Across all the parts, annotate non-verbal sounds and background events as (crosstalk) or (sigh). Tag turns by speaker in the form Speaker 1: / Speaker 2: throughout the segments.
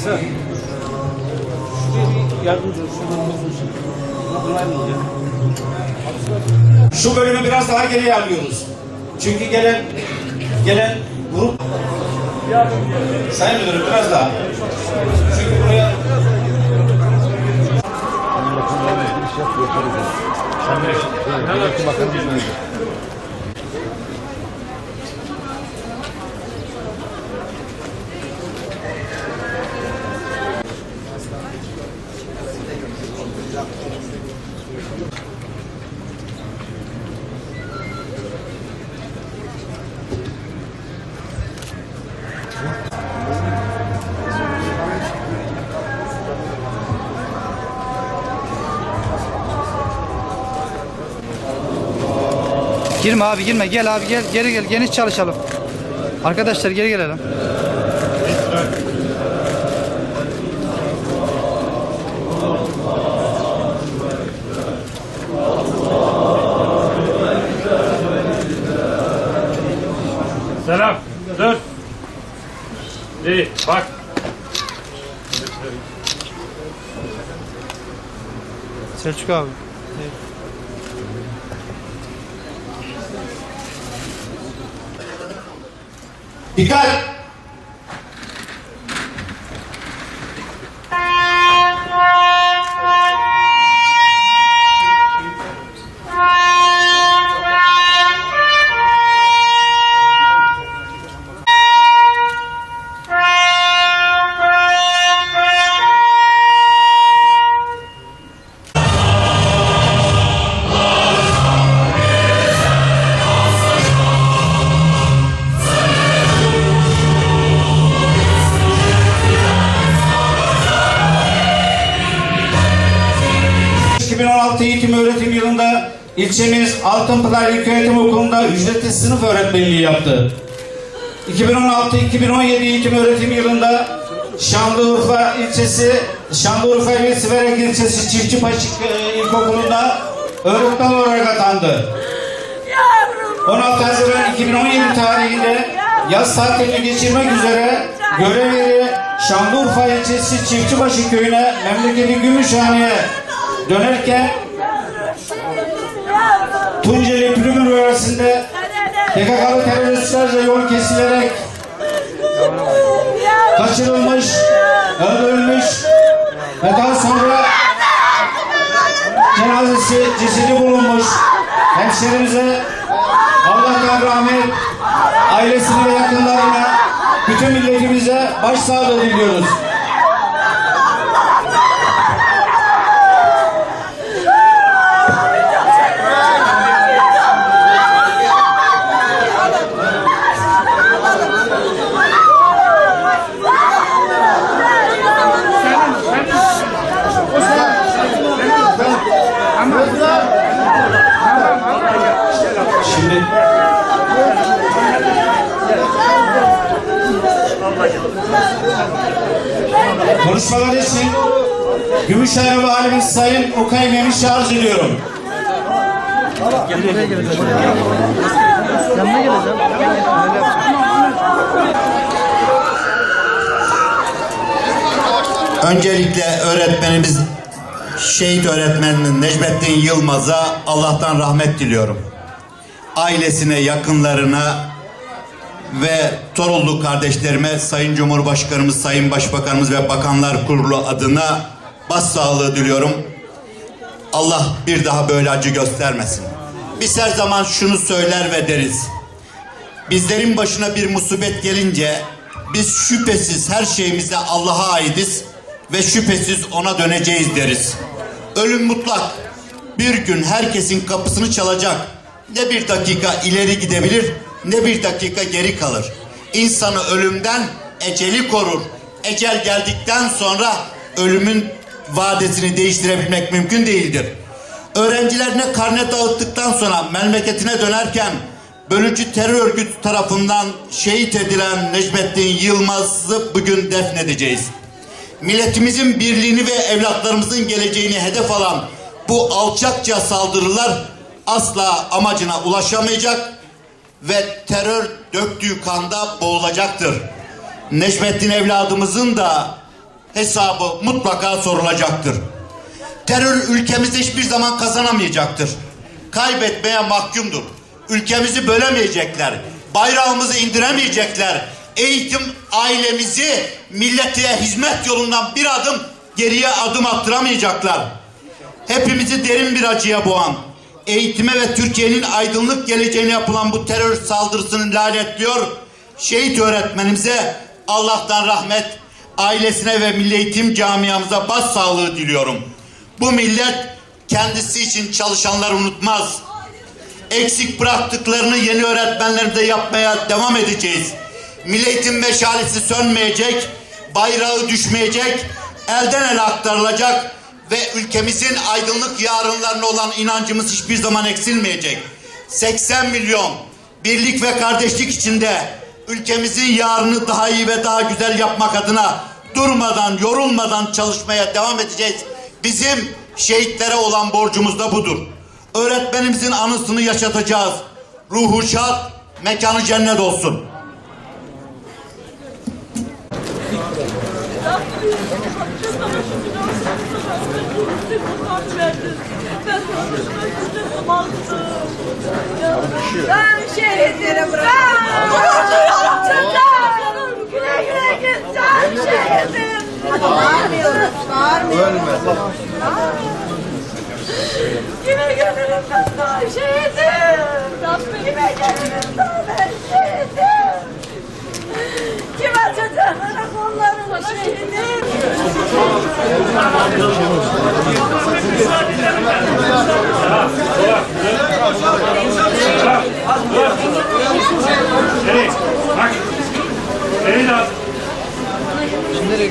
Speaker 1: Şuraya bir yardımcı ol. Şuradan olsun şimdi. Bunlar mı olacak?
Speaker 2: Şu bölümü biraz daha geriye alıyoruz. Çünkü gelen gelen grup Sayın Müdürüm biraz daha. Çünkü buraya
Speaker 3: Girme abi girme gel abi gel geri gel geniş çalışalım. Arkadaşlar geri gelelim.
Speaker 4: Selam. Dur. İyi bak.
Speaker 3: Selçuk abi.
Speaker 2: 你干 ilçemiz Altınpınar İlköğretim Okulu'nda ücretli sınıf öğretmenliği yaptı. 2016-2017 eğitim öğretim yılında Şanlıurfa ilçesi, Şanlıurfa ili Siverek ilçesi Çiftçipaşık e, İlkokulu'nda öğretmen olarak atandı. 16 Haziran 2017 tarihinde yaz tatilini geçirmek üzere görev yeri Şanlıurfa ilçesi Çiftçibaşı köyüne memleketi Gümüşhane'ye dönerken Tunceli Pülüm Üniversitesi'nde PKK'lı teröristlerle yol kesilerek kaçırılmış, öldürülmüş ve daha sonra cenazesi, cesedi bulunmuş hemşerimize Allah'tan rahmet, ailesine ve yakınlarına, bütün milletimize başsağlığı diliyoruz. Konuşmalar için Gümüşhane Valimiz Sayın Okay Memiş'i arz ediyorum.
Speaker 3: Yanına geleceğim. Öyle yapacağım.
Speaker 5: Öncelikle öğretmenimiz şehit öğretmenimiz Necmettin Yılmaz'a Allah'tan rahmet diliyorum. Ailesine, yakınlarına ve Torullu kardeşlerime Sayın Cumhurbaşkanımız, Sayın Başbakanımız ve Bakanlar Kurulu adına başsağlığı diliyorum. Allah bir daha böyle acı göstermesin. Biz her zaman şunu söyler ve deriz. Bizlerin başına bir musibet gelince biz şüphesiz her şeyimize Allah'a aitiz ve şüphesiz ona döneceğiz deriz. Ölüm mutlak. Bir gün herkesin kapısını çalacak. Ne bir dakika ileri gidebilir ne bir dakika geri kalır. İnsanı ölümden eceli korur. Ecel geldikten sonra ölümün vadesini değiştirebilmek mümkün değildir. Öğrencilerine karne dağıttıktan sonra memleketine dönerken bölücü terör örgütü tarafından şehit edilen Necmettin Yılmaz'ı bugün defnedeceğiz. Milletimizin birliğini ve evlatlarımızın geleceğini hedef alan bu alçakça saldırılar asla amacına ulaşamayacak ve terör döktüğü kanda boğulacaktır. Necmettin evladımızın da hesabı mutlaka sorulacaktır. Terör ülkemizde hiçbir zaman kazanamayacaktır. Kaybetmeye mahkumdur. Ülkemizi bölemeyecekler. Bayrağımızı indiremeyecekler. Eğitim ailemizi millete hizmet yolundan bir adım geriye adım attıramayacaklar. Hepimizi derin bir acıya boğan, eğitime ve Türkiye'nin aydınlık geleceğine yapılan bu terör saldırısını lanetliyor. Şehit öğretmenimize Allah'tan rahmet, ailesine ve milli eğitim camiamıza başsağlığı diliyorum. Bu millet kendisi için çalışanları unutmaz. Eksik bıraktıklarını yeni öğretmenlerimize yapmaya devam edeceğiz. Milli eğitim meşalesi sönmeyecek, bayrağı düşmeyecek, elden ele aktarılacak ve ülkemizin aydınlık yarınlarına olan inancımız hiçbir zaman eksilmeyecek. 80 milyon birlik ve kardeşlik içinde ülkemizin yarını daha iyi ve daha güzel yapmak adına durmadan, yorulmadan çalışmaya devam edeceğiz. Bizim şehitlere olan borcumuz da budur. Öğretmenimizin anısını yaşatacağız. Ruhu şad, mekanı cennet olsun. (laughs)
Speaker 6: Ben şehidim ben. Gururluyum Türkler.
Speaker 4: Nereye? Bak. Nereye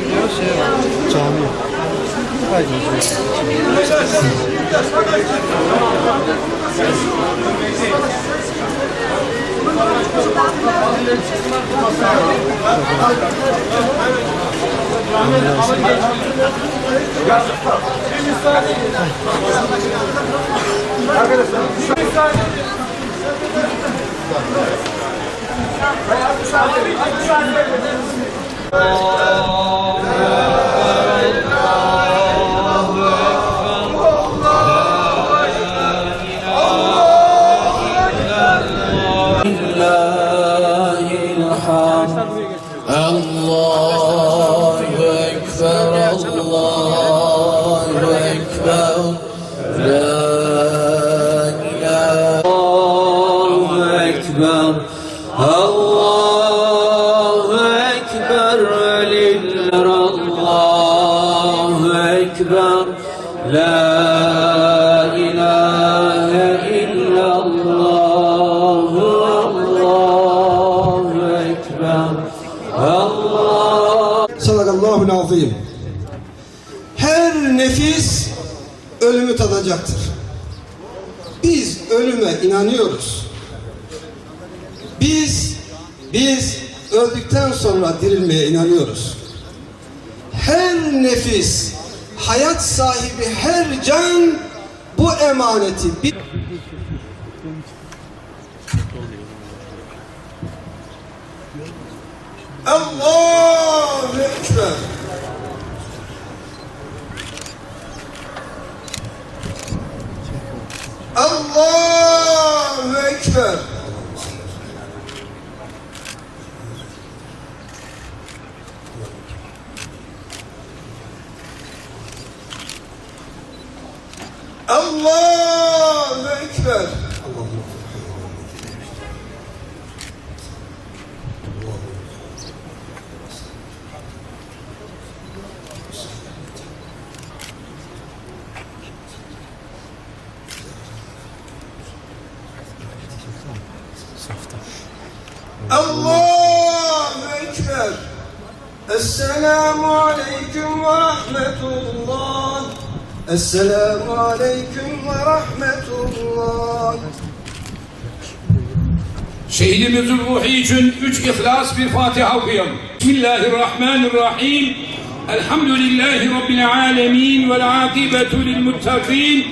Speaker 7: Arkadaşlar bir müsaade edin. Hayat müsaade edin. Müsaade edin. Allahu Ekber, Allahu Ekber, La ilahe Allahu Ekber, Allahu
Speaker 8: Ekber, Lillah, Allahu nefis ölümü tadacaktır. Biz ölüme inanıyoruz. Biz biz öldükten sonra dirilmeye inanıyoruz. Her nefis, hayat sahibi her can bu emaneti bir Allahu Ekber. Allahu Ekber. Allahu Ekber. الله أكبر السلام عليكم ورحمة الله السلام عليكم ورحمة الله
Speaker 9: Şehidimizin ruhi için üç ihlas bir Fatiha okuyalım. Bismillahirrahmanirrahim. Elhamdülillahi Rabbil alemin. Vel akibetü lil muttakin.